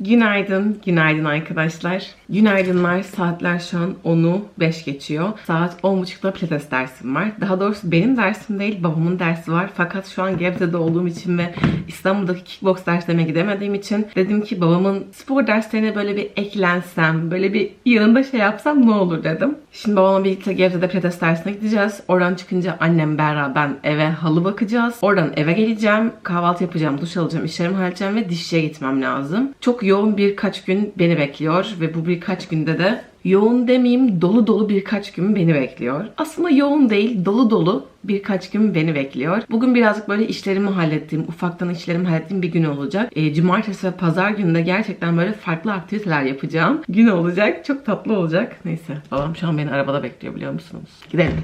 Günaydın, günaydın arkadaşlar. Günaydınlar. Saatler şu an 10'u 5 geçiyor. Saat 10.30'da pilates dersim var. Daha doğrusu benim dersim değil, babamın dersi var. Fakat şu an Gebze'de olduğum için ve İstanbul'daki kickbox derslerine gidemediğim için dedim ki babamın spor derslerine böyle bir eklensem, böyle bir yanında şey yapsam ne olur dedim. Şimdi babamla birlikte Gebze'de pilates dersine gideceğiz. Oradan çıkınca annem, Berra, ben eve halı bakacağız. Oradan eve geleceğim, kahvaltı yapacağım, duş alacağım, işlerimi halledeceğim ve dişçiye gitmem lazım. Çok yoğun birkaç gün beni bekliyor ve bu birkaç günde de yoğun demeyeyim dolu dolu birkaç gün beni bekliyor. Aslında yoğun değil dolu dolu birkaç gün beni bekliyor. Bugün birazcık böyle işlerimi hallettiğim, ufaktan işlerimi hallettiğim bir gün olacak. E, cumartesi ve pazar gününde gerçekten böyle farklı aktiviteler yapacağım. Gün olacak. Çok tatlı olacak. Neyse. Babam şu an beni arabada bekliyor biliyor musunuz? Gidelim.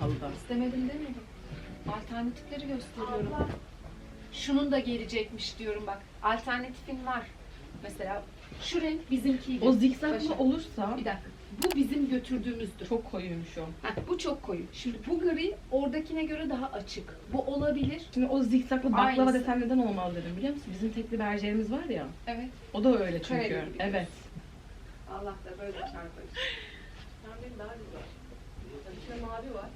Anlamadım halıda. İstemedim demedim. Alternatifleri gösteriyorum. Şunun da gelecekmiş diyorum bak. Alternatifin var. Mesela şu renk bizimkiydi. O zikzaklı Başa. olursa Bir dakika. Bu bizim götürdüğümüzdür. çok koyuymuş o. Heh, bu çok koyu. Şimdi bu gri oradakine göre daha açık. Bu olabilir. Şimdi o zikzaklı baklava Aynısı. desen neden olmalı dedim biliyor musun? Bizim tekli berjerimiz var ya. Evet. O da öyle çünkü. Kareli gibi. Evet. Allah da böyle çarpar. Pembenin daha güzel. İçinde mavi var.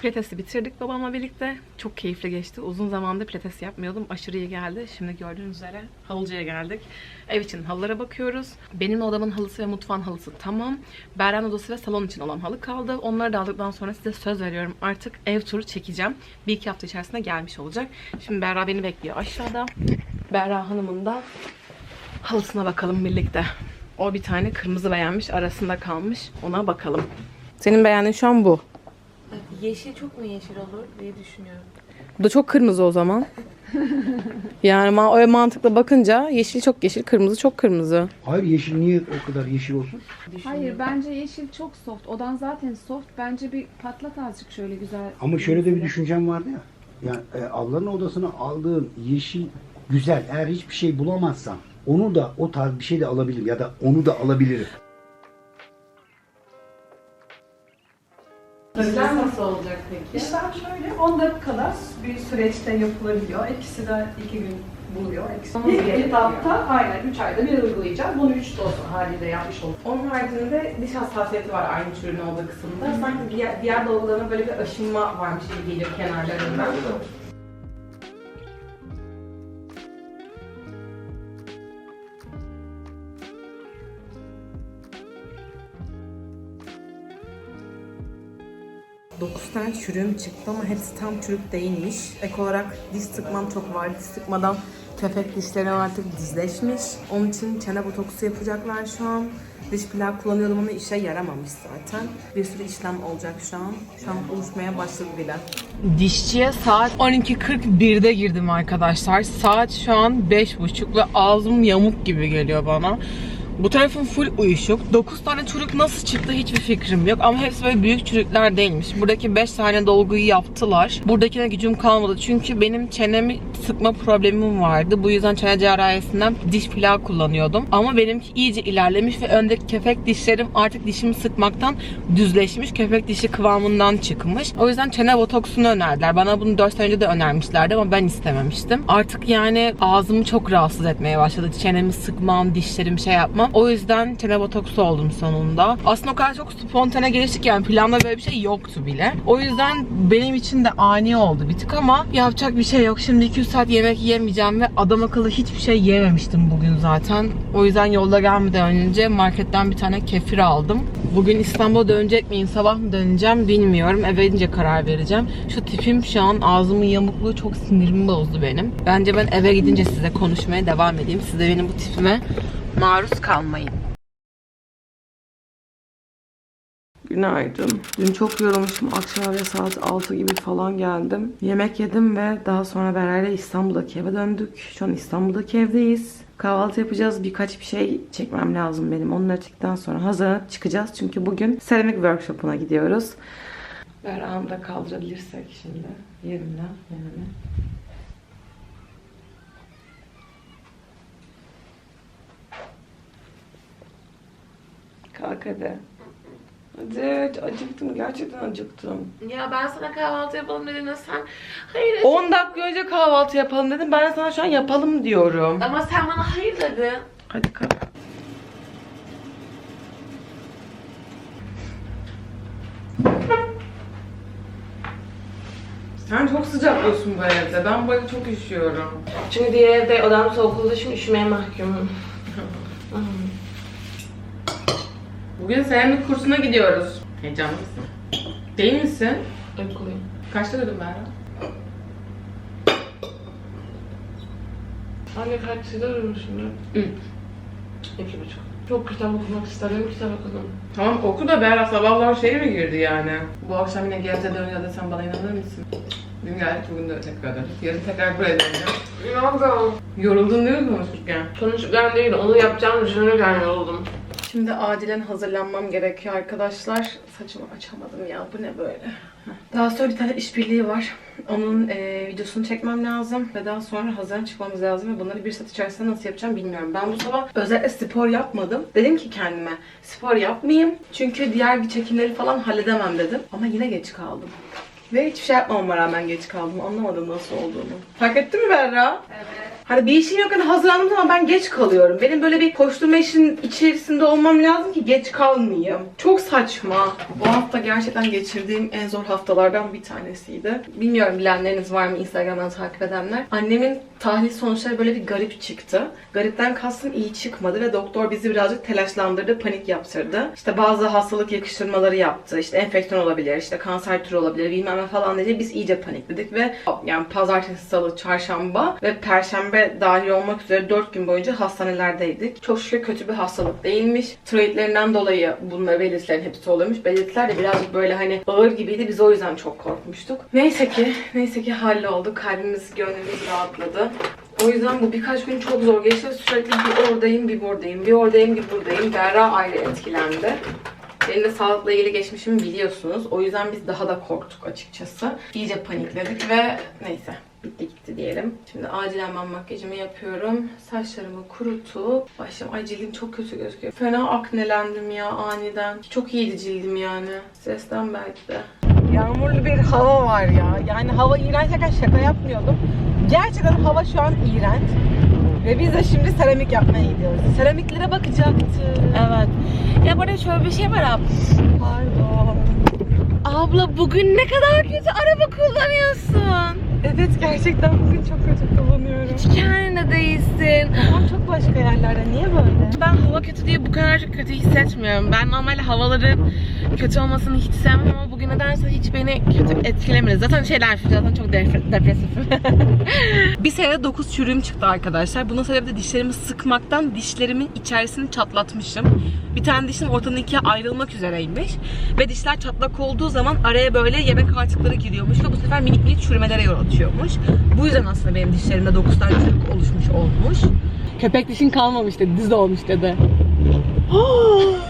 Pilatesi bitirdik babamla birlikte. Çok keyifli geçti. Uzun zamandır pilates yapmıyordum. Aşırı iyi geldi. Şimdi gördüğünüz üzere halıcıya geldik. Ev için halılara bakıyoruz. Benim odamın halısı ve mutfağın halısı tamam. Berran odası ve salon için olan halı kaldı. Onları da aldıktan sonra size söz veriyorum. Artık ev turu çekeceğim. Bir iki hafta içerisinde gelmiş olacak. Şimdi Berra beni bekliyor aşağıda. Berra Hanım'ın da halısına bakalım birlikte. O bir tane kırmızı beğenmiş. Arasında kalmış. Ona bakalım. Senin beğendiğin şu an bu. Yeşil çok mu yeşil olur diye düşünüyorum. Bu da çok kırmızı o zaman. yani ma öyle mantıkla bakınca yeşil çok yeşil, kırmızı çok kırmızı. Hayır yeşil niye o kadar yeşil olsun? Hayır bence yeşil çok soft. Odan zaten soft. Bence bir patlat azıcık şöyle güzel. Ama şöyle de bir düşüncem vardı ya. Yani e, ablanın odasına aldığım yeşil güzel. Eğer hiçbir şey bulamazsam onu da o tarz bir şey de alabilirim ya da onu da alabilirim. Sizler nasıl olacak peki? İşlem şöyle 10 dakikada bir süreçte yapılabiliyor. İkisi de 2 gün buluyor. İkisi bir etapta aynen 3 ayda bir uygulayacağız. Bunu 3 doz halinde yapmış olduk. Onun haricinde diş hassasiyeti var aynı türün olduğu kısımda. Sanki diğer, diğer dolgularına böyle bir aşınma varmış gibi geliyor kenarlarından. Tane çürüğüm çıktı ama hepsi tam çürük değilmiş. Ek olarak diş sıkmam çok var. Diş sıkmadan köpek dişlerim artık dizleşmiş. Onun için çene botoksu yapacaklar şu an. Diş plak kullanıyordum ama işe yaramamış zaten. Bir sürü işlem olacak şu an. Şu an oluşmaya başladı bile. Dişçiye saat 12.41'de girdim arkadaşlar. Saat şu an 5.30 ve ağzım yamuk gibi geliyor bana. Bu tarafım full uyuşuk. 9 tane çürük nasıl çıktı hiçbir fikrim yok. Ama hepsi böyle büyük çürükler değilmiş. Buradaki 5 tane dolguyu yaptılar. Buradakine gücüm kalmadı. Çünkü benim çenemi sıkma problemim vardı. Bu yüzden çene cerrahisinden diş plağı kullanıyordum. Ama benimki iyice ilerlemiş ve öndeki kefek dişlerim artık dişimi sıkmaktan düzleşmiş. Köpek dişi kıvamından çıkmış. O yüzden çene botoksunu önerdiler. Bana bunu 4 sene önce de önermişlerdi ama ben istememiştim. Artık yani ağzımı çok rahatsız etmeye başladı. Çenemi sıkmam, dişlerim şey yapmam. O yüzden çene oldum sonunda. Aslında o kadar çok spontane geliştik yani planda böyle bir şey yoktu bile. O yüzden benim için de ani oldu bir tık ama yapacak bir şey yok. Şimdi 200 saat yemek yemeyeceğim ve adam akıllı hiçbir şey yememiştim bugün zaten. O yüzden yolda gelmeden önce marketten bir tane kefir aldım. Bugün İstanbul'a dönecek miyim, sabah mı döneceğim bilmiyorum. Eve gidince karar vereceğim. Şu tipim şu an ağzımın yamukluğu çok sinirimi bozdu benim. Bence ben eve gidince size konuşmaya devam edeyim. Siz de benim bu tipime maruz kalmayın. Günaydın. Dün çok yorulmuşum. Akşam eve saat 6 gibi falan geldim. Yemek yedim ve daha sonra beraber İstanbul'daki eve döndük. Şu an İstanbul'daki evdeyiz. Kahvaltı yapacağız. Birkaç bir şey çekmem lazım benim. Onları çektikten sonra hazırlanıp çıkacağız. Çünkü bugün seramik workshop'una gidiyoruz. Berra'mı da kaldırabilirsek şimdi. Yerimden yani. Kalk hadi. Hadi acıktım gerçekten acıktım. Ya ben sana kahvaltı yapalım dedim sen hayır 10 dakika önce kahvaltı yapalım dedim. Ben de sana şu an yapalım diyorum. ama sen bana hayır dedin. Hadi kalk. Sen çok sıcaklıyorsun bu evde. Ben bu evde çok üşüyorum. Çünkü diğer evde odam soğuk olduğu için üşümeye mahkumum. Bugün seramik kursuna gidiyoruz. Heyecanlı mısın? Değil misin? Uykuluyum. Kaçta dedim Berra? Anne kaç sayıda uyumuşum ya? Üç. İki buçuk. Çok kitap okumak istedim, kitap okudum. Tamam oku da Berra sabahlar şey mi girdi yani? Bu akşam yine Gebze dönüyor desem bana inanır mısın? Dün geldik bugün de tekrar. Yarın tekrar buraya döneceğim. İnandım. Yoruldun değil mi konuşurken? Konuşurken değil, onu yapacağımı düşünürken yoruldum. Şimdi acilen hazırlanmam gerekiyor arkadaşlar. Saçımı açamadım ya. Bu ne böyle? Daha sonra bir tane işbirliği var. Onun e, videosunu çekmem lazım. Ve daha sonra hazırlan çıkmamız lazım. Ve bunları bir saat içerisinde nasıl yapacağım bilmiyorum. Ben bu sabah özellikle spor yapmadım. Dedim ki kendime spor yapmayayım. Çünkü diğer bir çekimleri falan halledemem dedim. Ama yine geç kaldım. Ve hiçbir şey yapmamama rağmen geç kaldım. Anlamadım nasıl olduğunu. Fark ettin mi Berra? Evet. Hani bir işim yokken hazırlandığım zaman ben geç kalıyorum. Benim böyle bir koşturma işin içerisinde olmam lazım ki geç kalmayayım. Çok saçma. Bu hafta gerçekten geçirdiğim en zor haftalardan bir tanesiydi. Bilmiyorum bilenleriniz var mı Instagram'dan takip edenler. Annemin tahlil sonuçları böyle bir garip çıktı. Garipten kastım iyi çıkmadı ve doktor bizi birazcık telaşlandırdı, panik yaptırdı. İşte bazı hastalık yakıştırmaları yaptı. İşte enfeksiyon olabilir, işte kanser türü olabilir, bilmem ne falan dedi. Biz iyice panikledik ve yani pazartesi, salı, çarşamba ve perşembe dahil olmak üzere 4 gün boyunca hastanelerdeydik. Çok şükür kötü bir hastalık değilmiş. Tiroidlerinden dolayı bunlar belirtilerin hepsi oluyormuş. Belirtiler de birazcık böyle hani ağır gibiydi. Biz o yüzden çok korkmuştuk. Neyse ki, neyse ki halloldu. Kalbimiz, gönlümüz rahatladı. O yüzden bu birkaç gün çok zor geçti. Sürekli bir oradayım, bir buradayım, bir oradayım, bir buradayım. Berra ayrı etkilendi. Benim de sağlıkla ilgili geçmişimi biliyorsunuz. O yüzden biz daha da korktuk açıkçası. İyice panikledik ve neyse bitti gitti diyelim. Şimdi acilen ben makyajımı yapıyorum. Saçlarımı kurutup başım ay cildim çok kötü gözüküyor. Fena aknelendim ya aniden. Çok iyiydi cildim yani. Sesten belki de. Yağmurlu bir hava var ya. Yani hava iğrençken şaka yapmıyordum. Gerçekten hava şu an iğrenç. Ve biz de şimdi seramik yapmaya gidiyoruz. Seramiklere bakacaktık. Evet. Ya burada şöyle bir şey var abi. Pardon. Abla bugün ne kadar kötü araba kullanıyorsun. Evet gerçekten bugün çok kötü kullanıyorum. Hiç kendine değilsin. Ama çok başka yerlerde. Niye böyle? Ben hava kötü diye bu kadar çok kötü hissetmiyorum. Ben normalde havaların kötü olmasını hiç sevmem ama bugün nedense hiç beni kötü etkilemedi. Zaten şeyler zaten çok depre- depresifim. bir senede 9 çürüğüm çıktı arkadaşlar. Bunun sebebi de dişlerimi sıkmaktan dişlerimin içerisini çatlatmışım. Bir tane dişim ortadan ikiye ayrılmak üzereymiş. Ve dişler çatlak olduğu zaman araya böyle yemek artıkları giriyormuş ve bu sefer minik minik çürümelere yol açıyormuş. Bu yüzden aslında benim dişlerimde 9 tane çürük oluşmuş olmuş. Köpek dişin kalmamış dedi, düz olmuş dedi.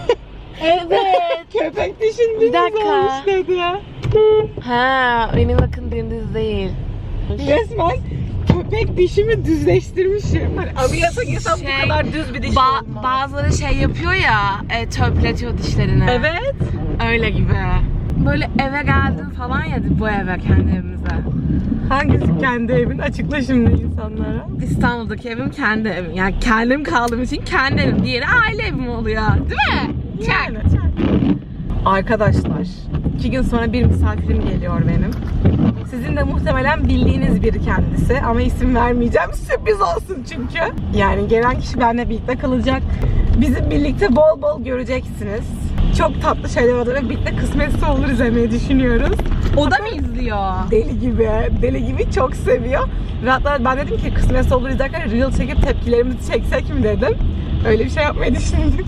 evet. Köpek dişin Bir dakika. dedi. Ha, benim bakın dümdüz değil. Resmen köpek dişimi düzleştirmişim. Hani ameliyata girsem Şey, bu kadar düz bir diş Ba- olmaz. bazıları şey yapıyor ya, e, törpületiyor dişlerini. Evet. Öyle gibi. böyle eve geldin falan ya bu eve kendi evimize. Hangisi kendi evin? Açıkla şimdi insanlara. İstanbul'daki evim kendi evim. Yani kendim kaldığım için kendi evim. Diğeri aile evim oluyor. Değil mi? Yani. Arkadaşlar, iki gün sonra bir misafirim geliyor benim. Sizin de muhtemelen bildiğiniz biri kendisi ama isim vermeyeceğim. Sürpriz olsun çünkü. Yani gelen kişi benimle birlikte kalacak. Bizi birlikte bol bol göreceksiniz. Çok tatlı şeyler olur ve birlikte kısmetse olur izlemeyi düşünüyoruz. O da mı izliyor? Deli gibi. Deli gibi çok seviyor. Ve hatta ben dedim ki kısmetse olur izlerken reel çekip tepkilerimizi çeksek mi dedim. Öyle bir şey yapmayı düşündük.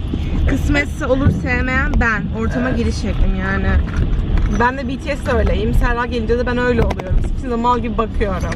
Kısmetse olur sevmeyen ben. Ortama giriş şeklim yani. Ben de BTS öyleyim. Serra gelince de ben öyle oluyorum. Şimdi mal gibi bakıyorum.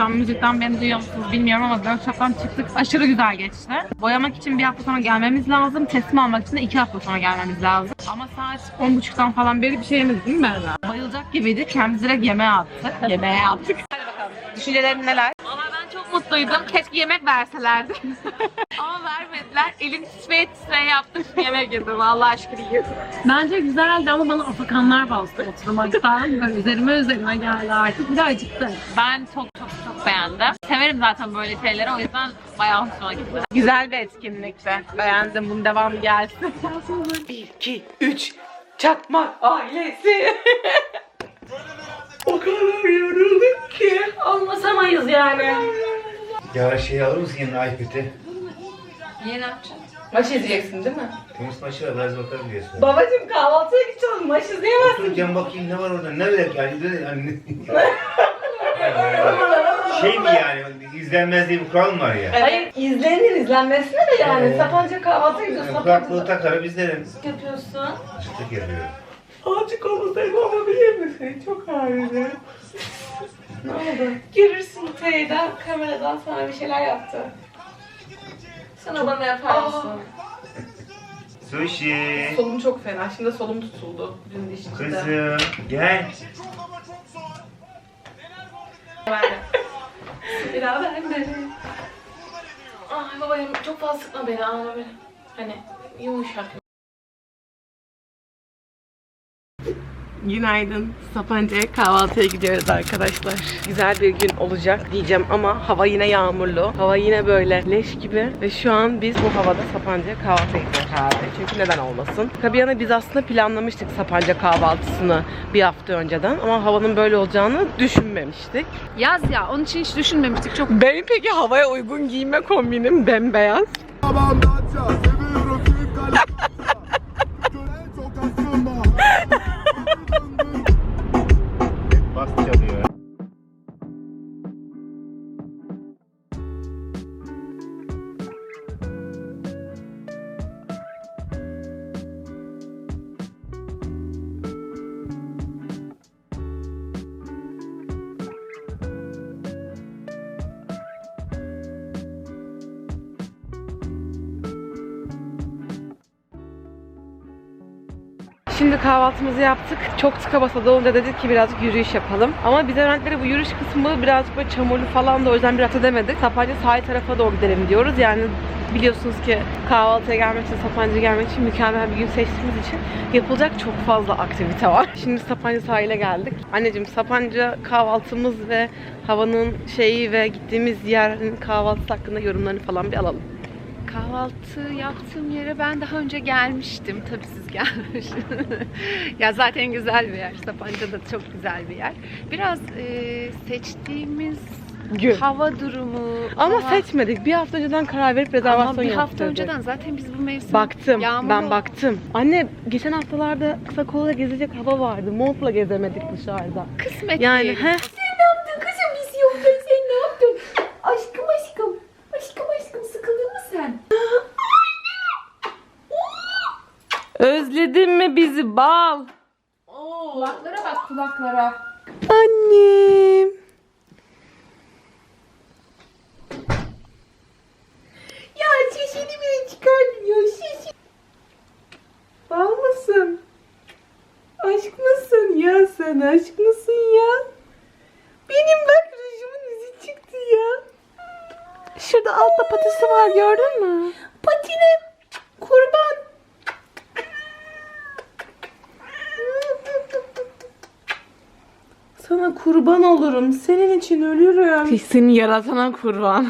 Şu an müzikten beni duyuyor musunuz bilmiyorum ama workshop'tan çıktık. Aşırı güzel geçti. Boyamak için bir hafta sonra gelmemiz lazım. Teslim almak için de iki hafta sonra gelmemiz lazım. Ama saat 10.30'dan falan beri bir şey yemedik değil mi Berra? Bayılacak gibiydi. Kendimizi direkt yemeğe attık. Yemeğe attık. Hadi bakalım. Düşüncelerin neler? Valla ben çok mutluydum. Keşke yemek verselerdi. ama vermediler. Elim titreye titreye yaptım. yemek yedim. Allah aşkına yedim. Bence güzeldi ama bana afakanlar bastı oturmaktan. Böyle üzerime üzerime geldi artık. Bir de acıktı. Ben çok çok beğendim. Severim zaten böyle şeyleri. O yüzden bayağı hoşuma gitti. Güzel bir etkinlikti. Beğendim. Bunun devamı gelsin. 1, 2, 3. Çakmak ailesi. o kadar yorulduk ki. Olmasamayız yani. Ya şey alır mısın yanına iPad'i? Niye ne yapacaksın? Maç izleyeceksin değil mi? Tenis maçı var biraz bakarım diyorsun. Babacım kahvaltıya gideceğiz. Maç izleyemezsin. Oturacağım bakayım ne var orada ne bilek yani. yani şey mi yani izlenmez diye bir kural mı var ya? Hayır izlenir izlenmesine de yani. Ee, Sapanca kahvaltıya gidiyoruz. Kulaklığı takarım izlerim. yapıyorsun. Çıtık yapıyor. Azıcık olmasaydı olabilir misin? Çok ağrıdı. ne oldu? Görürsün teyden kameradan sana bir şeyler yaptı. Sana bana yapar mısın? Sushi. Solum çok fena. Şimdi solum tutuldu. Dün diş içinde. Kızım gel. Biraz ben de. Ay babacığım çok fazla sıkma beni ama böyle. Hani yumuşak. Günaydın. Sapanca'ya kahvaltıya gidiyoruz arkadaşlar. Güzel bir gün olacak diyeceğim ama hava yine yağmurlu. Hava yine böyle leş gibi. Ve şu an biz bu havada Sapanca'ya kahvaltıya gidiyoruz herhalde. Çünkü neden olmasın? Tabii yana biz aslında planlamıştık Sapanca kahvaltısını bir hafta önceden. Ama havanın böyle olacağını düşünmemiştik. Yaz ya onun için hiç düşünmemiştik. Çok Benim peki havaya uygun giyinme kombinim bembeyaz. Bas Şimdi kahvaltımızı yaptık. Çok tıka basa dolunca dedik ki birazcık yürüyüş yapalım. Ama bize verdikleri bu yürüyüş kısmı birazcık böyle çamurlu falan da o yüzden biraz edemedik. Sapanca sahil tarafa doğru gidelim diyoruz. Yani biliyorsunuz ki kahvaltıya gelmek için, Sapanca'ya gelmek için mükemmel bir gün seçtiğimiz için yapılacak çok fazla aktivite var. Şimdi Sapanca sahile geldik. Anneciğim Sapanca kahvaltımız ve havanın şeyi ve gittiğimiz yerin kahvaltısı hakkında yorumlarını falan bir alalım. Kahvaltı yaptığım yere ben daha önce gelmiştim. Tabii siz gelmemişsiniz. ya zaten güzel bir yer. Sapanca da çok güzel bir yer. Biraz e, seçtiğimiz Gün. hava durumu Ama hava- seçmedik. Bir hafta önceden karar verip rezervasyon Ama bir hafta yaptırdık. önceden zaten biz bu mevsim Baktım. Yağmurlu Ben baktım. Anne geçen haftalarda kısa kolla gezecek hava vardı. Montla gezemedik dışarıda. kısmet Yani diyelim. he. Kızım biz yokken sen ne yaptın? Aşkım aşkım. Aşkım aşkım sıkıldın mı sen? Bizi bal? Kulaklara bak kulaklara. Annem. Ya sesini bile çıkarmıyor sesi. Bal mısın? Aşk mısın ya sen aşk mısın ya? Benim bak rujumun izi çıktı ya. Şurada altta patisi var gördün mü? Patine kurban. Sana kurban olurum. Senin için ölürüm. Seni yaratana kurban.